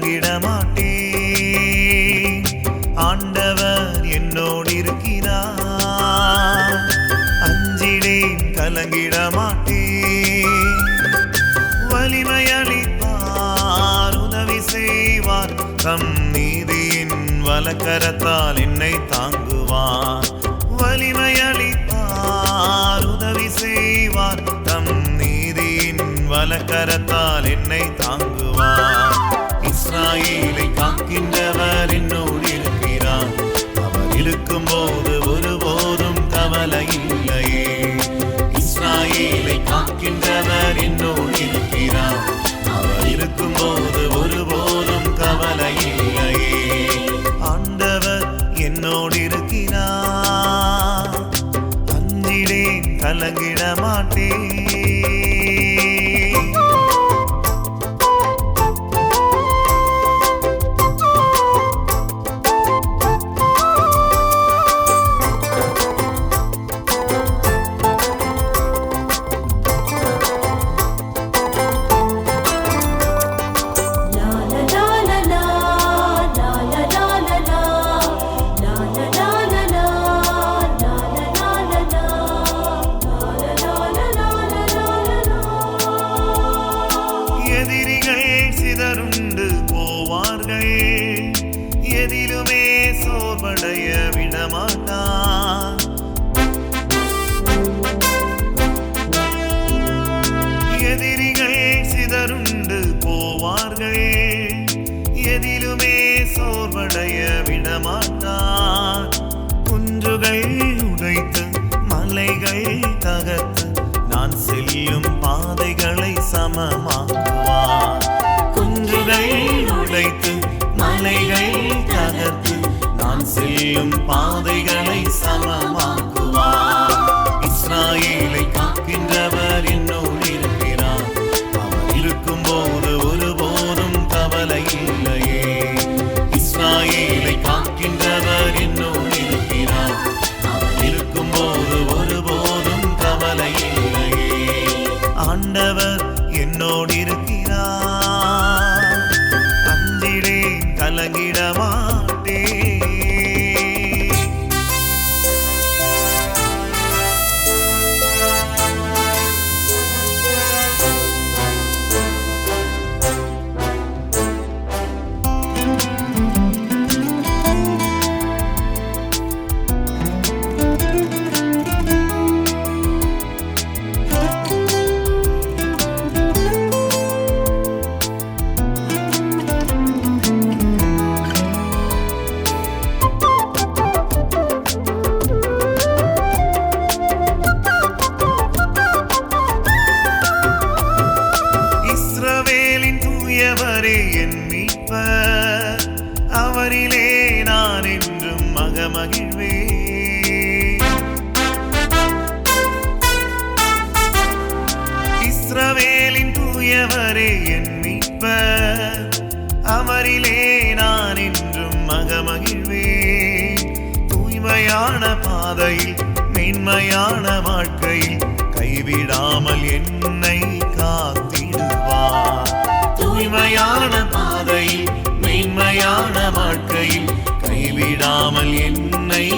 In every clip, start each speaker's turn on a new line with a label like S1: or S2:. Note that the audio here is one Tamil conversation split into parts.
S1: இறங்கிட மாட்டேன் ஆண்டவர் என்னோடு இருக்கிறார் அஞ்சிடேன் கலங்கிட மாட்டேன் வலிமை அளிப்பார் உதவி செய்வார். தம் நீதியின் வலக்கரத்தால் என்னை தாங்குவார். வலிமை அளிப்பார் உதவி செய்வார். தம் நீதியின் வலக்கரத்தால் என்னை தாங்கு இஸ்ராயேலை காக்கின்றவர் என்னோடு இருக்கிறார் அவர் இருக்கும் போது ஒருபோதும் கவலை இல்லையே இஸ்ராயேலை காக்கின்றவர் என்னோடு இருக்கிறார் அவர் இருக்கும் போது ஒருபோதும் கவலை இல்லையே ஆண்டவர் என்னோடு இருக்கிறார் அஞ்சிடேன் கலங்கிட மாட்டேன். விடமாட்டான் எதிரிகள் சிதறுண்டு போவார்கள். எதிலுமே சோர்வடைய செல்லும் பாதைகளை சமமாக்குவார். இஸ்ராயேலை காக்கின்றவர் என்னோடு இருக்கிறார். அவர் இருக்கும் போது ஒருபோதும் கவலை இல்லையே. இஸ்ராயேலை காக்கின்றவர் என்னோடு இருக்கிறார். அவர் இருக்கும் போது ஒருபோதும் கவலை இல்லையே. ஆண்டவர் தூயவரே என் மீட்பர். அவரிலே நான் என்றும் மகமகிழ்வே தூய்மையான பாதையில் மென்மையான வாழ்க்கையில் கைவிடாமல் என்னை காத்திடுவார். தூய்மையான பாதையில் மென்மையான வாழ்க்கையில் கைவிடாமல் என்னை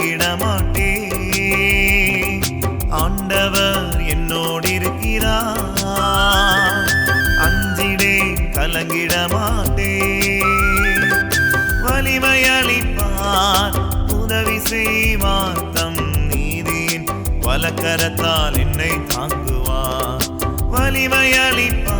S1: கலங்கிட மாட்டேன் ஆண்டவர் என்னோடு இருக்கிறார் அஞ்சிடே கலங்கிட மாட்டேன் வலிமை அளிப்பார் உதவி செய்வார். தம் நீதியின் வலக்கரத்தால் என்னை தாங்குவார். வலிமை அளிப்பார்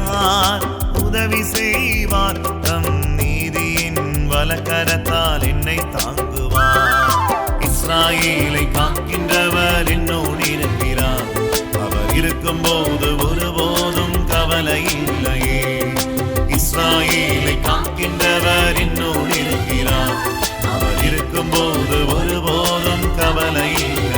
S1: இருக்கும் போது ஒருபோதும் கவலை இல்லையே. இஸ்ராயேலை காக்கின்றவர் இன்னும் இருக்கிறார். அவர் இருக்கும் போது ஒருபோதும் கவலை இல்லை